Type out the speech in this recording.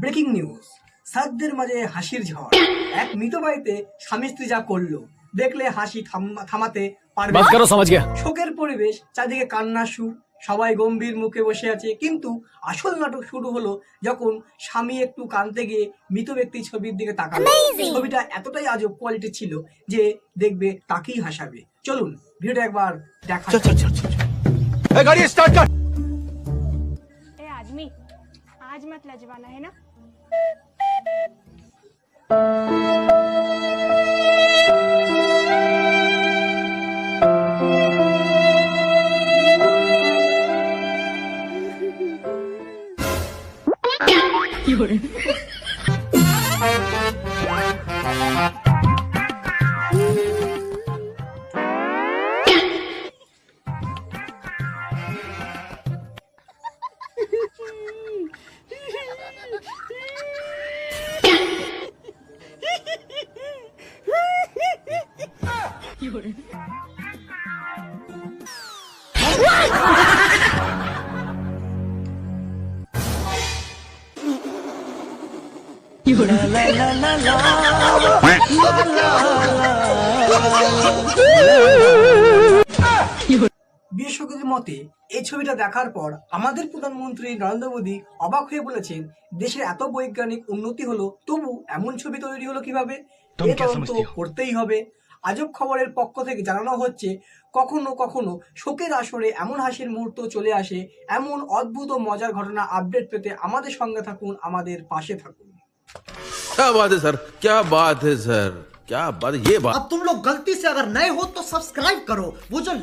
Breaking news. সাধ্যের মাঝে হাসির ঝড়। এক মৃত বাড়িতে স্বামী স্ত্রী যা করল দেখলে হাসি থামাতে পারবে শোকের পরিবেশ চারদিকে কান্না সুর সবাই গম্ভীর মুখে বসে আছে। কিন্তু আসল নাটক শুরু হলো যখন স্বামী একটু কানতে গিয়ে মৃত ব্যক্তির ছবির দিকে তাকালো। ছবিটা এতটাই আজব কোয়ালিটি ছিল যে দেখবে তাকেই হাসাবে। চলুন ভিডিওটা একবার দেখা গাড়ি স্টার্ট आज मत लजवाना है ना বিশেষজ্ঞদের মতে এই ছবিটা দেখার পর আমাদের প্রধানমন্ত্রী নরেন্দ্র মোদী অবাক হয়ে বলেছেন দেশের এত বৈজ্ঞানিক উন্নতি হলো তবু এমন ছবি তৈরি হলো কীভাবে? এ তদন্ত করতেই হবে। আজব খবরের পক্ষ থেকে জানানো হচ্ছে কখনো কখনো শোকের আসরে এমন হাসির মুহূর্ত চলে আসে এমন অদ্ভুত ও মজার ঘটনা আপডেট পেতে আমাদের সঙ্গে থাকুন আমাদের পাশে থাকুন क्या बात है सर क्या बात है सर क्या बात है ये बात अब तुम लोग गलती से अगर नए हो तो सब्सक्राइब करो वो जो